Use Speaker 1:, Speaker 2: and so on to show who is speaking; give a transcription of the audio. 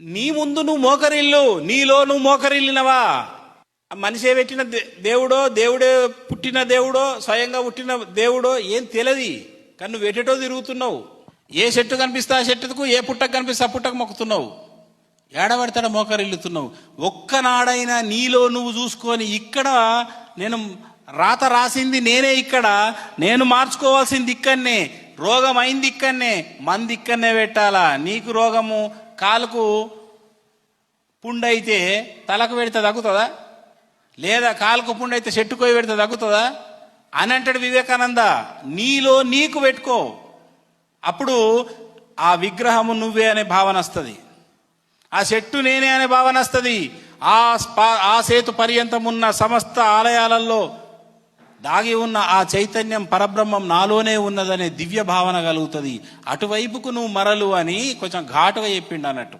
Speaker 1: నీ ముందు నువ్వు మోకరిల్లు నీలో నువ్వు మోకరిల్లినవా? మనిషే పెట్టిన దేవుడో దేవుడే పుట్టిన దేవుడో స్వయంగా పుట్టిన దేవుడో ఏం తెలియదు. కానీ నువ్వు ఎటెటో తిరుగుతున్నావు. ఏ చెట్టు కనిపిస్తే ఆ చెట్టుకు ఏ పుట్టకు కనిపిస్తే ఆ పుట్టకు మొక్కుతున్నావు. ఏడబడతాడ మోకరిల్లుతున్నావు. ఒక్కనాడైనా నీలో నువ్వు చూసుకొని ఇక్కడ నేను రాత రాసింది నేనే ఇక్కడ. నేను మార్చుకోవాల్సింది ఇక్కడనే. రోగం అయింది ఇక్కడనే. మంది ఇక్కడనే పెట్టాలా? నీకు రోగము? కాలుకు పుండైతే తలకు పెడితే తగ్గుతుందా? లేదా కాలుకు పుండైతే చెట్టుకోయి పెడితే తగ్గుతుందా? అని అంటాడు వివేకానంద నీలో నీకు పెట్టుకో. అప్పుడు ఆ విగ్రహము నువ్వే అనే భావన వస్తుంది. ఆ చెట్టు నేనే అనే భావన వస్తుంది. ఆ స్పా- ఆ సేతు పర్యంతం ఉన్న సమస్త ఆలయాలలో దాగి ఉన్న ఆ చైతన్యం పరబ్రహ్మం నాలోనే ఉన్నదనే దివ్య భావన కలుగుతుంది. అటువైపుకు నువ్వు మరలు అని కొంచెం ఘాటుగా చెప్పిండు అన్నట్టు.